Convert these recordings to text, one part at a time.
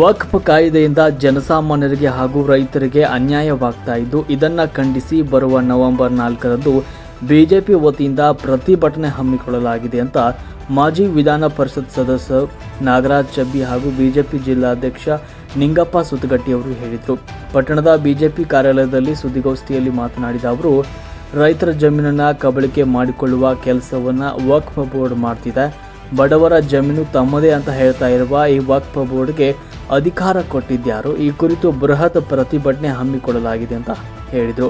ವಕ್ಫ್ ಕಾಯ್ದೆಯಿಂದ ಜನಸಾಮಾನ್ಯರಿಗೆ ಹಾಗೂ ರೈತರಿಗೆ ಅನ್ಯಾಯವಾಗ್ತಾ ಇದ್ದು, ಇದನ್ನು ಖಂಡಿಸಿ ಬರುವ ನವೆಂಬರ್ ನಾಲ್ಕರಂದು ಬಿಜೆಪಿ ವತಿಯಿಂದ ಪ್ರತಿಭಟನೆ ಹಮ್ಮಿಕೊಳ್ಳಲಾಗಿದೆ ಅಂತ ಮಾಜಿ ವಿಧಾನ ಪರಿಷತ್ ಸದಸ್ಯ ನಾಗರಾಜ್ ಚಬ್ಬಿ ಹಾಗೂ ಬಿಜೆಪಿ ಜಿಲ್ಲಾಧ್ಯಕ್ಷ ನಿಂಗಪ್ಪ ಸುತ್ತಗಟ್ಟಿ ಅವರು ಹೇಳಿದರು. ಪಟ್ಟಣದ ಬಿಜೆಪಿ ಕಾರ್ಯಾಲಯದಲ್ಲಿ ಸುದ್ದಿಗೋಷ್ಠಿಯಲ್ಲಿ ಮಾತನಾಡಿದ ಅವರು, ರೈತರ ಜಮೀನನ್ನು ಕಬಳಿಕೆ ಮಾಡಿಕೊಳ್ಳುವ ಕೆಲಸವನ್ನು ವಕ್ಫ್ ಬೋರ್ಡ್ ಮಾಡ್ತಿದೆ. ಬಡವರ ಜಮೀನು ತಮ್ಮದೇ ಅಂತ ಹೇಳ್ತಾ ಇರುವ ಈ ವಕ್ಫ್ ಬೋರ್ಡ್ಗೆ ಅಧಿಕಾರ ಕೊಟ್ಟಿದ್ಯಾರು? ಈ ಕುರಿತು ಬೃಹತ್ ಪ್ರತಿಭಟನೆ ಹಮ್ಮಿಕೊಳ್ಳಲಾಗಿದೆ ಅಂತ ಹೇಳಿದರು.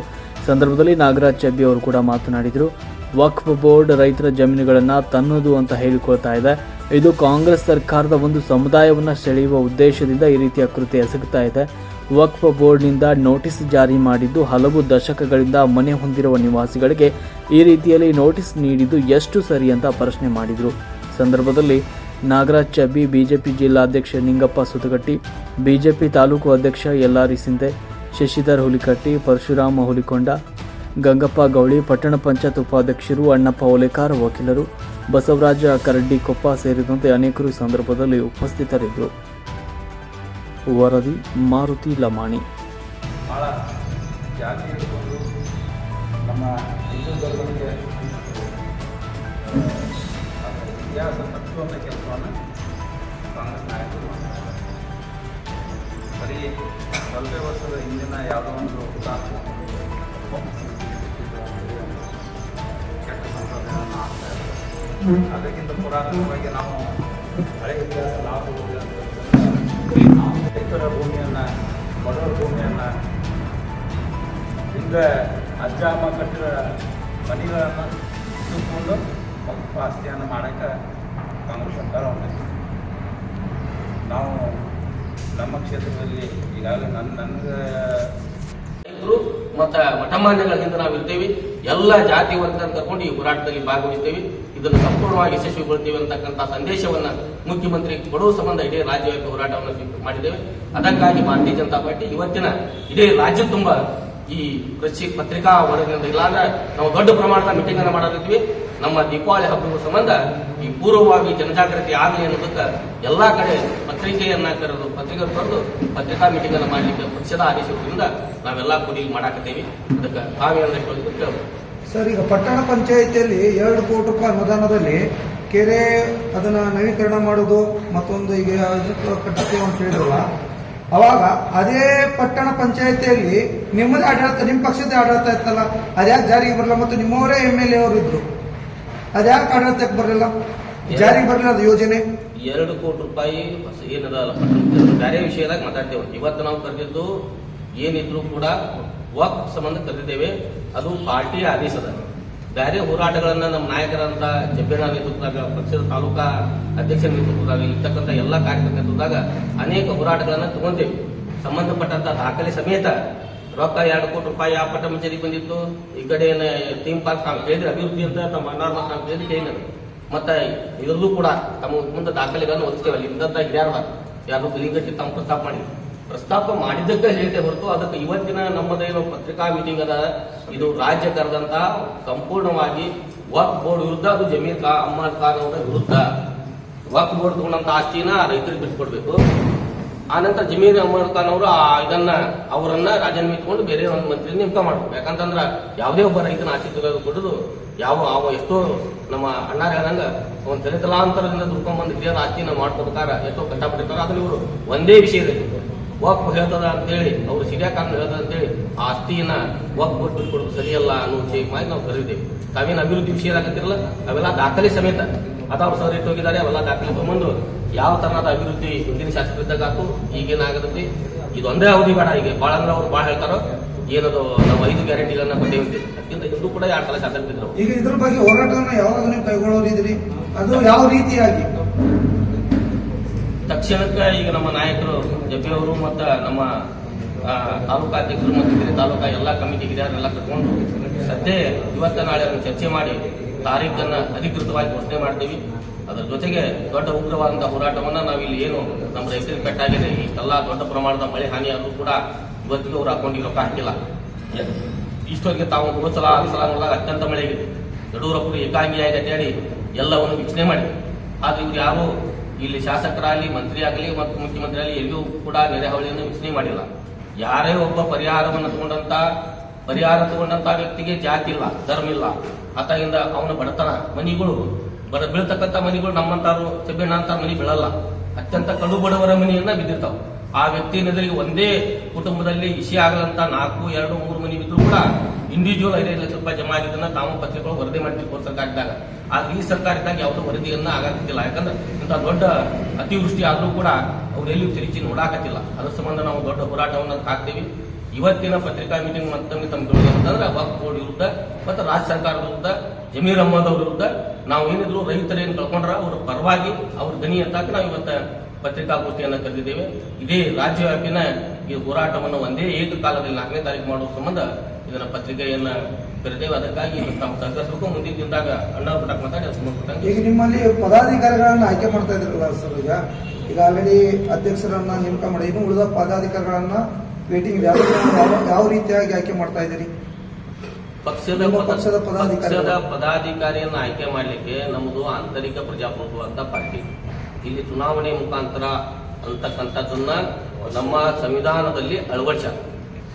ಸಂದರ್ಭದಲ್ಲಿ ನಾಗರಾಜ್ ಚಬ್ಬಿ ಅವರು ಕೂಡ ಮಾತನಾಡಿದರು. ವಕ್ಫ್ ಬೋರ್ಡ್ ರೈತರ ಜಮೀನುಗಳನ್ನು ತನ್ನದು ಅಂತ ಹೇಳಿಕೊಳ್ತಾ ಇದೆ. ಇದು ಕಾಂಗ್ರೆಸ್ ಸರ್ಕಾರದ ಒಂದು ಸಮುದಾಯವನ್ನು ಸೆಳೆಯುವ ಉದ್ದೇಶದಿಂದ ಈ ರೀತಿಯ ಕೃತ್ಯ ಎಸಗುತ್ತಾ ಇದೆ. ವಕ್ಫ್ ಬೋರ್ಡ್ನಿಂದ ನೋಟಿಸ್ ಜಾರಿ ಮಾಡಿದ್ದು ಹಲವು ದಶಕಗಳಿಂದ ಮನೆ ಹೊಂದಿರುವ ನಿವಾಸಿಗಳಿಗೆ ಈ ರೀತಿಯಲ್ಲಿ ನೋಟಿಸ್ ನೀಡಿದ್ದು ಎಷ್ಟು ಸರಿ ಅಂತ ಪ್ರಶ್ನೆ ಮಾಡಿದರು. ಸಂದರ್ಭದಲ್ಲಿ ನಾಗರಾಜ್ ಚಬ್ಬಿ ಬಿಜೆಪಿ ಜಿಲ್ಲಾಧ್ಯಕ್ಷ ನಿಂಗಪ್ಪ ಸುತಗಟ್ಟಿ ಬಿಜೆಪಿ ತಾಲೂಕು ಅಧ್ಯಕ್ಷ ಎಲ್ಲಾರಿ ಸಿಂಧೆ, ಶಶಿಧರ್ ಹುಲಿಕಟ್ಟಿ, ಪರಶುರಾಮ ಹುಲಿಕೊಂಡ, ಗಂಗಪ್ಪ ಗೌಳಿ, ಪಟ್ಟಣ ಪಂಚಾಯತ್ ಉಪಾಧ್ಯಕ್ಷರು ಅಣ್ಣಪ್ಪ ಓಲೇಕಾರ್ ವಕೀಲರು, ಬಸವರಾಜ ಕರಡ್ಡಿಕೊಪ್ಪ ಸೇರಿದಂತೆ ಅನೇಕರು ಸಂದರ್ಭದಲ್ಲಿ ಉಪಸ್ಥಿತರಿದ್ದರು. ವರದಿ ಮಾರುತಿ ಲಮಾಣಿ. ನಮ್ಮ ಇತಿಹಾಸ ತಪ್ಪುವಂಥ ಕೆಲಸವನ್ನು ಕಾಂಗ್ರೆಸ್ ನಾಯಕರು ಬರೀ ಸ್ವಲ್ಪ ವರ್ಷದ ಹಿಂದಿನ ಯಾವುದೋ ಒಂದು ಕೆಟ್ಟ ಸಂಪ್ರದಾಯವನ್ನು ಆಗ್ತಾ ಇದ್ದಾರೆ. ಅದಕ್ಕಿಂತ ಪುರಾತನವಾಗಿ ನಾವು ಹಳೆ ಇತಿಹಾಸ ಲಾಭ ನಾವು ರೈತರ ಭೂಮಿಯನ್ನು, ಬಡವರ ಭೂಮಿಯನ್ನು ಹಿಂದೆ ಅಜ್ಜ, ಅಮ್ಮ ಕಟ್ಟಿದ ಮನೆಗಳನ್ನು ಮಕ್ಕಳ ಆಸ್ತಿಯನ್ನು ಮಾಡೋಕ್ಕೆ ಕಾಂಗ್ರೆಸ್ ಸರ್ಕಾರ ಹೊಂದಿದೆ ನಾವು ನಮ್ಮ ಕ್ಷೇತ್ರದಲ್ಲಿ ಈಗಾಗಲೇ ನನ್ನ ನನಗೆ ರೈತರು ಮತ್ತ ಮಠಮಾನ್ಯಗಳಿಂದ ನಾವು ಇರ್ತೇವೆ. ಎಲ್ಲ ಜಾತಿ ವರ್ಗದ ಕರ್ಕೊಂಡು ಈ ಹೋರಾಟದಲ್ಲಿ ಭಾಗವಹಿಸ್ತೇವೆ. ಇದನ್ನು ಸಂಪೂರ್ಣವಾಗಿ ಯಶಸ್ವಿಗೊಳ್ತೇವೆ ಅಂತಕ್ಕಂಥ ಸಂದೇಶವನ್ನು ಮುಖ್ಯಮಂತ್ರಿ ಕೊಡುವ ಸಂಬಂಧ ಇಡೀ ರಾಜ್ಯವ್ಯಾಪಿ ಹೋರಾಟವನ್ನು ಮಾಡಿದ್ದೇವೆ. ಅದಕ್ಕಾಗಿ ಭಾರತೀಯ ಜನತಾ ಪಾರ್ಟಿ ಇವತ್ತಿನ ಇಡೀ ರಾಜ್ಯ ತುಂಬ ಈ ಕೃಷಿ ಪತ್ರಿಕಾ ವರದಿಯಿಂದ ಇಲ್ಲಾಂದ್ರೆ ನಾವು ದೊಡ್ಡ ಪ್ರಮಾಣದ ಮೀಟಿಂಗ್ ಅನ್ನು ಮಾಡೋದಿದ್ವಿ. ನಮ್ಮ ದೀಪಾವಳಿ ಹಬ್ಬದ ಸಂಬಂಧ ಈ ಪೂರ್ವವಾಗಿ ಜನಜಾಗೃತಿ ಆಗಲಿ ಅನ್ನೋದಕ್ಕೆ ಎಲ್ಲಾ ಕಡೆ ಪತ್ರಿಕೆಯನ್ನ ಕರೆದು ಪತ್ರಿಕೆ ಬರೆದು ಪತ್ರಿಕಾ ಮೀಟಿಂಗ್ ಅನ್ನು ಮಾಡಲಿಕ್ಕೆ ಪಕ್ಷದ ಆದೇಶದಿಂದ ನಾವೆಲ್ಲ ಕೂಡಿ ಮಾಡಾಕತ್ತೇವೆ. ಅದಕ್ಕೆ ತಾವೇನಾದ್ರೆ ಕೇಳ್ಬೇಕು ಸರ್, ಈಗ ಪಟ್ಟಣ ಪಂಚಾಯಿತಿಯಲ್ಲಿ ಎರಡು ಕೋಟಿ ರೂಪಾಯಿ ಅನುದಾನದಲ್ಲಿ ಕೆರೆ ಅದನ್ನ ನವೀಕರಣ ಮಾಡೋದು ಮತ್ತೊಂದು ಈಗ ಕಟ್ಟಕ್ಕೆ ಅಂತ ಹೇಳಿದ್ರಲ್ಲ ಅವಾಗ ಅದೇ ಪಟ್ಟಣ ಪಂಚಾಯತಿಯಲ್ಲಿ ನಿಮ್ಮದೇ ಆಡಳಿತ ನಿಮ್ಮ ಪಕ್ಷದ ಆಡಳಿತ ಇತ್ತಲ್ಲ ಅದ್ಯಾಕೆ ಜಾರಿಗೆ ಬರಲ್ಲ ಮತ್ತು ನಿಮ್ಮವರೇ ಎಂ ಎಲ್ ಎ ಅವರು ಇದ್ರು ಅದ್ಯಾಕೆ ಆಡಳಿತಕ್ಕೆ ಬರಲಿಲ್ಲ ಜಾರಿಗೆ ಬರಲಿಲ್ಲ ಅದು ಯೋಜನೆ ಎರಡು ಕೋಟಿ ರೂಪಾಯಿ ಏನದ ಬೇರೆ ವಿಷಯದಾಗ ಮಾತಾಡ್ತೇವೆ ಇವತ್ತು ನಾವು ಕರೆದಿದ್ದು ಏನಿದ್ರು ಕೂಡ ವಕ್ ಸಂಬಂಧ ಕರೆದಿದ್ದೇವೆ ಅದು ಪಾರ್ಟಿಯ ಆದೇಶದ ಬೇರೆ ಹೋರಾಟಗಳನ್ನ ನಮ್ಮ ನಾಯಕರಂತ ಜಬ್ಬೇನ ನೇತೃತ್ವದಾಗ, ಪಕ್ಷದ ತಾಲೂಕಾ ಅಧ್ಯಕ್ಷ ನೇತೃತ್ವದಾಗ, ಇರ್ತಕ್ಕಂಥ ಎಲ್ಲ ಕಾರ್ಯಕರ್ತರ ನೇತೃತ್ವದಾಗ ಅನೇಕ ಹೋರಾಟಗಳನ್ನ ತಗೊಂತೇವೆ ಸಂಬಂಧಪಟ್ಟಂತ ದಾಖಲೆ ಸಮೇತ ರೊಕ್ಕ ಎರಡು ಕೋಟಿ ರೂಪಾಯಿ ಆ ಪಟ್ಟ ಮಂಚರಿಗೆ ಬಂದಿತ್ತು. ಈ ಕಡೆ ಥೀಮ್ ಪಾರ್ಕ್ ತಾವು ಕೇಳಿದ್ರೆ ಅಭಿವೃದ್ಧಿ ಅಂತ ತಮ್ಮ ಅನ್ನಾರ ನಾವು ಕೇಳಿದ್ರೆ ಕೇಳಿದ್ರು ಮತ್ತೆ ಕೂಡ ತಮ್ಮ ಮುಂದೆ ದಾಖಲೆಗಳನ್ನು ಒದಗಿಸ್ತೇವೆ ಅಲ್ಲಿ ಹಿರಿಯರ ಯಾರು ಗಲಿಗಟ್ಟಿ ತಮ್ಮ ಪ್ರಸ್ತಾಪ ಮಾಡಿ ಪ್ರಸ್ತಾಪ ಮಾಡಿದ್ದಕ್ಕೆ ಹೇಳಿದೆ ಹೊರತು ಅದಕ್ಕೆ ಇವತ್ತಿನ ನಮ್ಮದೇನು ಪತ್ರಿಕಾ ಮೀಟಿಂಗ್ ಅದ. ಇದು ರಾಜ್ಯ ಕರೆದಂತ ಸಂಪೂರ್ಣವಾಗಿ ವಕ್ ಬೋರ್ಡ್ ವಿರುದ್ಧ, ಅದು ಜಮೀರ್ ಖಾ ಅಹ್ಮದ್ ವಿರುದ್ಧ. ವಕ್ ಬೋರ್ಡ್ ತಗೊಂಡಂತ ಆಸ್ತಿನ ರೈತರಿಗೆ ಬಿಟ್ಕೊಡ್ಬೇಕು. ಆನಂತರ ಜಮೀರ್ ಅಹ್ಮದ್ ಖಾನ್ ಅವರು ಇದನ್ನ, ಅವರನ್ನ ರಾಜೀನಾಮೆ ಇಟ್ಕೊಂಡು ಬೇರೆ ಒಂದು ಮಂತ್ರಿ ನೇಮಕ ಮಾಡ್ಬೇಕು. ಯಾಕಂತಂದ್ರ ಯಾವುದೇ ಒಬ್ಬ ರೈತನ ಆಸ್ತಿ ಕೊಡುದು ಯಾವ ಅವ ಎಷ್ಟೋ ನಮ್ಮ ಅಣ್ಣಾರ ಹೇಳ್ದಂಗ ಒಂದು ತಲೆತಲಾಂತರದಿಂದ ದುಡ್ಕೊಂಡ್ಬಂದು ಹಿರಿಯರ ಆಸ್ತಿನ ಮಾಡ್ಕೊಡ್ತಾರ ಎಷ್ಟೋ ಕಷ್ಟಪಟ್ಟಿರ್ತಾರ, ಅದ್ರಲ್ಲಿ ಇವರು ಒಂದೇ ವಿಷಯದಲ್ಲಿ ವಕ್ ಹೇಳ್ತದ ಅಂತೇಳಿ, ಅವ್ರು ಸಿರಿಯಾಕಾರಣ ಹೇಳ್ತದ ಅಂತೇಳಿ ಆ ಆಸ್ತಿಯನ್ನ ಒಪ್ಪು ಕೊಟ್ಟು ಬಿಟ್ಕೊಡೋದು ಸರಿಯಲ್ಲ ಅನ್ನೋ ವಿಷಯ ಮಾಡಿ ನಾವು ಕರೀತೇವೆ ತಾವೇನು ಅಭಿವೃದ್ಧಿ ವಿಷಯ ಆಗತ್ತಿರಲ್ಲ ಅವೆಲ್ಲ ದಾಖಲೆ ಸಮೇತ. ಅದಾವ್ ಸರ್ ಇಟ್ಟು ಹೋಗಿದ್ದಾರೆ ಅವೆಲ್ಲ ದಾಖಲೆ ತಗೊಂಡು ಯಾವ ತರಹದ ಅಭಿವೃದ್ಧಿ ಹಿಂದಿನ ಶಾಸಕರಿದ್ದಾಗ ಆತು ಈಗೇನಾಗತ್ತೆ ಇದೊಂದೇ ಅವಧಿ ಬೇಡ, ಈಗ ಭಾಳ ಅಂದ್ರೆ ಅವ್ರು ಭಾಳ ಹೇಳ್ತಾರೋ, ಏನದು, ನಾವು ಐದು ಗ್ಯಾರಂಟಿಗಳನ್ನ ಕೊಟ್ಟೇವೆ. ಅದಕ್ಕಿಂತ ಹಿಂದೂ ಕೂಡ ಎರಡು ಸಲ ಶಾಸಕರಿದ್ರು. ಈಗ ಇದ್ರ ಬಗ್ಗೆ ಹೋರಾಟವನ್ನು ಯಾವಾಗ ನೀವು ಕೈಗೊಳ್ಳೋರಿದ್ರಿ? ಅದು ಯಾವ ರೀತಿಯಾಗಿ? ತಕ್ಷಣಕ್ಕೆ ಈಗ ನಮ್ಮ ನಾಯಕರು ಜಬ್ಬೆ ಅವರು ಮತ್ತು ನಮ್ಮ ಆ, ತಾಲೂಕಾ ಅಧ್ಯಕ್ಷರು ಮತ್ತು ಬೇರೆ ತಾಲೂಕಾ ಎಲ್ಲ ಕಮಿಟಿ ಹಿರಿಯರೆಲ್ಲ ಕರ್ಕೊಂಡು ಸದ್ಯ ಇವತ್ತ ನಾಳೆ ಚರ್ಚೆ ಮಾಡಿ ತಾರೀಖನ್ನ ಅಧಿಕೃತವಾಗಿ ಘೋಷಣೆ ಮಾಡ್ತೀವಿ. ಅದರ ಜೊತೆಗೆ ದೊಡ್ಡ ಉಗ್ರವಾದಂತಹ ಹೋರಾಟವನ್ನ ನಾವಿಲ್ಲಿ ಏನು ನಮ್ಮ ರೈತರಿಗೆ ಪೆಟ್ಟಾಗಿದೆ ಇಷ್ಟೆಲ್ಲ ದೊಡ್ಡ ಪ್ರಮಾಣದ ಮಳೆ ಹಾನಿಯಾದರೂ ಕೂಡ ಇವತ್ತಿಗೂ ಅವ್ರ ಅಕೌಂಟಿಗೆ ರೊಕ್ಕ ಹಾಕಿಲ್ಲ. ಇಷ್ಟೊತ್ತಿಗೆ ತಾವು ಮೂರು ಸಲ ಆರು ಸಲ ಅತ್ಯಂತ ಮಳೆ ಆಗಿದೆ. ಯಡಿಯೂರಪ್ಪರು ಏಕಾಂಗಿಯಾಗಿ ಅಡ್ಡಾಡಿ ಎಲ್ಲವನ್ನು ವೀಕ್ಷಣೆ ಮಾಡಿ ಆದ್ರೆ ಇವ್ರು ಯಾರು ಇಲ್ಲಿ ಶಾಸಕರಾಗಲಿ ಮಂತ್ರಿ ಆಗಲಿ ಮತ್ತು ಮುಖ್ಯಮಂತ್ರಿ ಆಗಲಿ ಎಲ್ಲಿಯೂ ಕೂಡ ನೆರೆಹಾವಳಿಯನ್ನು ವೀಕ್ಷಣೆ ಮಾಡಿಲ್ಲ. ಯಾರೇ ಒಬ್ಬ ಪರಿಹಾರವನ್ನು ತಗೊಂಡಂತ, ಪರಿಹಾರ ತಗೊಂಡಂತ ವ್ಯಕ್ತಿಗೆ ಜಾತಿ ಇಲ್ಲ, ಧರ್ಮ ಇಲ್ಲ. ಆತಾಗಿಂದ ಅವನ ಬಡತನ, ಮನಿಗಳು, ಬಡ ಬೀಳ್ತಕ್ಕಂಥ ಮನಿಗಳು ನಮ್ಮಂತಾರು ಅಂತ ಮನಿ ಬೀಳಲ್ಲ. ಅತ್ಯಂತ ಕಡು ಬಡವರ ಮನಿಯನ್ನ ಬಿದ್ದಿರ್ತಾವ. ಆ ವ್ಯಕ್ತಿ ಏನಿದ್ರೆ ಒಂದೇ ಕುಟುಂಬದಲ್ಲಿ ವಿಷಯ ಆಗಲಂತ ನಾಲ್ಕು, ಎರಡು, ಮೂರು ಮನೆ ಬಿದ್ರು ಕೂಡ ಇಂಡಿವಿಜುವಲ್ ಐದೈದು ಲಕ್ಷ ರೂಪಾಯಿ ಜಮಾ ಆಗಿದ್ದನ್ನ ತಾವು ಪತ್ರಿಕೆಗಳು ವರದಿ ಮಾಡ್ತೀವಿ ಸರ್ಕಾರದಾಗ ಆದ್ರೆ ಈ ಸರ್ಕಾರದಾಗ ಯಾವುದೋ ವರದಿಯನ್ನ ಆಗತ್ತಿಲ್ಲ ಯಾಕಂದ್ರೆ ಇಂಥ ದೊಡ್ಡ ಅತಿವೃಷ್ಟಿ ಆದರೂ ಕೂಡ ಅವ್ರು ತಿರುಚಿ ನೋಡಾಕತ್ತಿಲ್ಲ. ಅದ್ರ ಸಂಬಂಧ ನಾವು ದೊಡ್ಡ ಹೋರಾಟವನ್ನ ಹಾಕ್ತೀವಿ. ಇವತ್ತಿನ ಪತ್ರಿಕಾ ಮೀಟಿಂಗ್ ಮತ್ತೊಮ್ಮೆ ತಮ್ಮ ಅಂತಂದ್ರೆ ವಕ್ಫ್ ಬೋರ್ಡ್ ವಿರುದ್ಧ ಮತ್ತು ರಾಜ್ಯ ಸರ್ಕಾರದ ವಿರುದ್ಧ, ಜಮೀರ್ ಅಹಮದ್ ಅವ್ರ ವಿರುದ್ಧ ನಾವು ಏನಿದ್ರು ರೈತರೇನು ಕಳ್ಕೊಂಡ್ರ ಅವ್ರ ಪರವಾಗಿ ಅವ್ರ ದನಿ ಅಂತ ನಾವು ಇವತ್ತ ಪತ್ರಿಕಾಗೋಷ್ಠಿಯನ್ನು ಕರೆದಿದ್ದೇವೆ. ಇದೇ ರಾಜ್ಯವ್ಯಾಪಿನ ಈ ಹೋರಾಟವನ್ನು ಒಂದೇ ಏಕಕಾಲದಲ್ಲಿ ನಾಲ್ಕನೇ ತಾರೀಕು ಮಾಡುವ ಸಂಬಂಧ ಇದನ್ನ ಪತ್ರಿಕೆಯನ್ನ ಕರೆದೇವೆ. ಅದಕ್ಕಾಗಿ ತಮ್ಮ ಸಹಕರಿಸಬೇಕು. ಮುಂದಿನ ದಿನದಾಗ ಅಣ್ಣ ಬಿಟ್ಟಾಗ ಮಾತಾಡಿ ಅದು ಈಗ ನಿಮ್ಮಲ್ಲಿ ಪದಾಧಿಕಾರಿಗಳನ್ನು ಆಯ್ಕೆ ಮಾಡ್ತಾ ಇದ್ರಲ್ಲ ಸರ್ ಈಗ? ಈಗ ಆಲ್ರೆಡಿ ಅಧ್ಯಕ್ಷರನ್ನ ನೇಮಕ ಮಾಡಿ ಇನ್ನು ಉಳಿದ ಪದಾಧಿಕಾರಿಗಳನ್ನ ವೇಟಿಂಗ್ ಯಾವ ಯಾವ- ರೀತಿಯಾಗಿ ಆಯ್ಕೆ ಮಾಡ್ತಾ ಇದ್ದೀರಿ? ಪಕ್ಷದ ನಿಮ್ಮ ಪಕ್ಷದ ಪದಾಧಿಕಾರಿ- ಪಕ್ಷದ ಪದಾಧಿಕಾರಿಯನ್ನು ಆಯ್ಕೆ ಮಾಡಲಿಕ್ಕೆ ನಮ್ಮದು ಆಂತರಿಕ ಪ್ರಜಾಪ್ರಭುತ್ವ ಅಂತ ಪಾರ್ಟಿ. ಇಲ್ಲಿ ಚುನಾವಣೆ ಮುಖಾಂತರ ಅಂತಕ್ಕಂಥದ್ದನ್ನ ನಮ್ಮ ಸಂವಿಧಾನದಲ್ಲಿ ಅಳವಡಿಸ.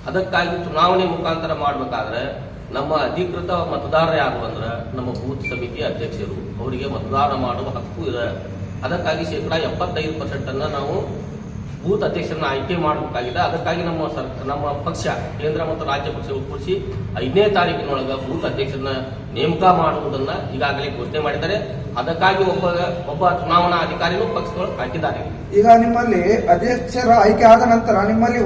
ಅದಕ್ಕಾಗಿ ಚುನಾವಣೆ ಮುಖಾಂತರ ಮಾಡಬೇಕಾದ್ರೆ ನಮ್ಮ ಅಧಿಕೃತ ಮತದಾರ ಯಾರು ಅಂದ್ರೆ ನಮ್ಮ ಬೂತ್ ಸಮಿತಿ ಅಧ್ಯಕ್ಷರು, ಅವರಿಗೆ ಮತದಾನ ಮಾಡುವ ಹಕ್ಕು ಇದೆ. ಅದಕ್ಕಾಗಿ ಶೇಕಡಾ ಎಪ್ಪತ್ತೈದು ಪರ್ಸೆಂಟ್ ಅನ್ನ ನಾವು ಬೂತ್ ಅಧ್ಯಕ್ಷರನ್ನ ಆಯ್ಕೆ ಮಾಡಬೇಕಾಗಿದೆ. ಅದಕ್ಕಾಗಿ ನಮ್ಮ ನಮ್ಮ ಪಕ್ಷ, ಕೇಂದ್ರ ಮತ್ತು ರಾಜ್ಯ ಪಕ್ಷ ಒಗ್ಗೂಡಿಸಿ ಐದನೇ ತಾರೀಕಿನೊಳಗ ಬೂತ್ ಅಧ್ಯಕ್ಷರನ್ನ ನೇಮಕ ಮಾಡುವುದನ್ನ ಈಗಾಗಲೇ ಘೋಷಣೆ ಮಾಡಿದ್ದಾರೆ. ಅದಕ್ಕಾಗಿ ಒಬ್ಬ ಒಬ್ಬ ಚುನಾವಣಾ ಅಧಿಕಾರಿನೂ ಪಕ್ಷದೊಳಗೆ ಹಾಕಿದ್ದಾರೆ. ಈಗ ನಿಮ್ಮಲ್ಲಿ ಅಧ್ಯಕ್ಷರ ಆಯ್ಕೆ ಆದ ನಂತರ ನಿಮ್ಮಲ್ಲಿ